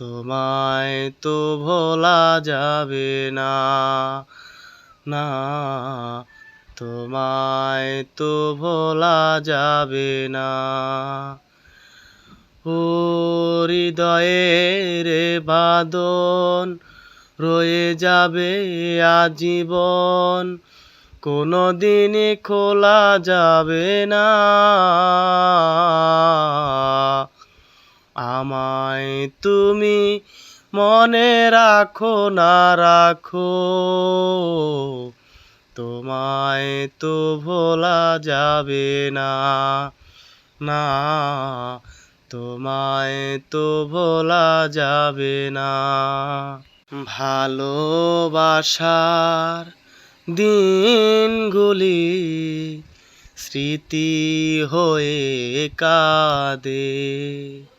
তোমায় তো ভোলা যাবে না না, তোমায় তো ভোলা যাবে না। ও হৃদয়ের বাদন রয়ে যাবে আজীবন কোনো দিনই খোলা যাবে না। আমায় তুমি মনে রাখো, না রাখো। তোমায় তো ভোলা যাবে না না। তোমায় তো ভোলা যাবে না। ভালোবাসার দিনগুলি স্মৃতি হয়ে কাঁদে।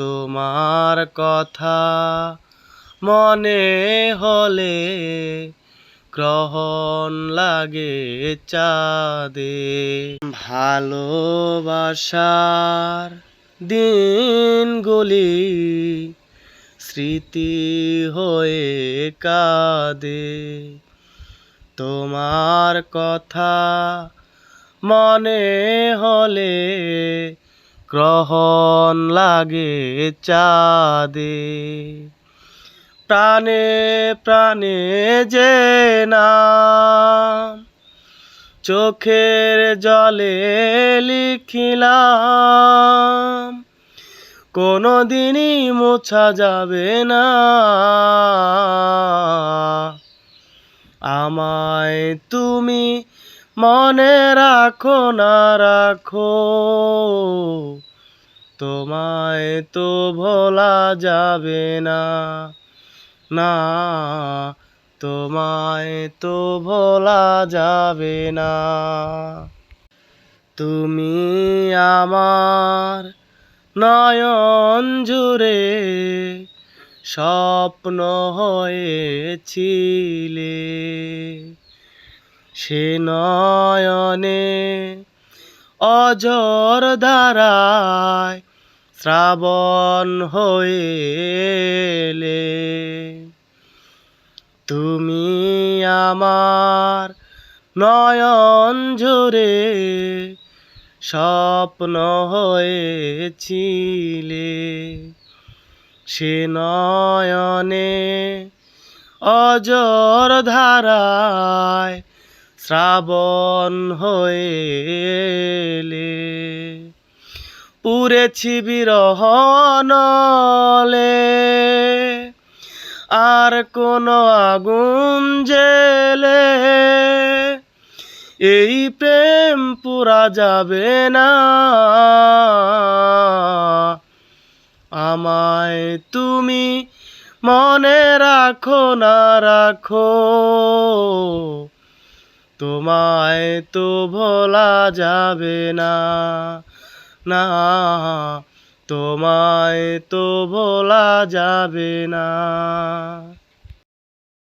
তোমার কথা মনে হলে গ্রহণ লাগে চাঁদে। ভালোবাসার দিনগুলি স্মৃতি হয়ে কাঁদে। তোমার কথা মনে হলে গ্রহণ লাগে চাঁদে। প্রাণে প্রাণে যে নাম চোখের জলে লিখিলাম কোনো দিনই মোছা যাবে না। আমায় তুমি মনে রাখো না, রাখো। তোমায় তো ভোলা যাবে না। না, তোমায় তো ভোলা যাবে না। তুমি আমার নয়ন জুড়ে স্বপ্ন হয়েছিলে। সে নয়নে অজর ধারায় শ্রাবণ হয়েলে তুমি আমার নয়ন ঝরে স্বপ্ন হয়েছিলে। সে নয়নে অজর ধারায় শ্রাবণ হয়েলে পুরেছি বিরহনলে আর কোনো আগুন জেলে। এই প্রেম পুরা যাবে না। আমায় তুমি মনে রাখো, না রাখো। তোমায় তো ভোলা যাবে না না তোমায় তো ভোলা যাবে না।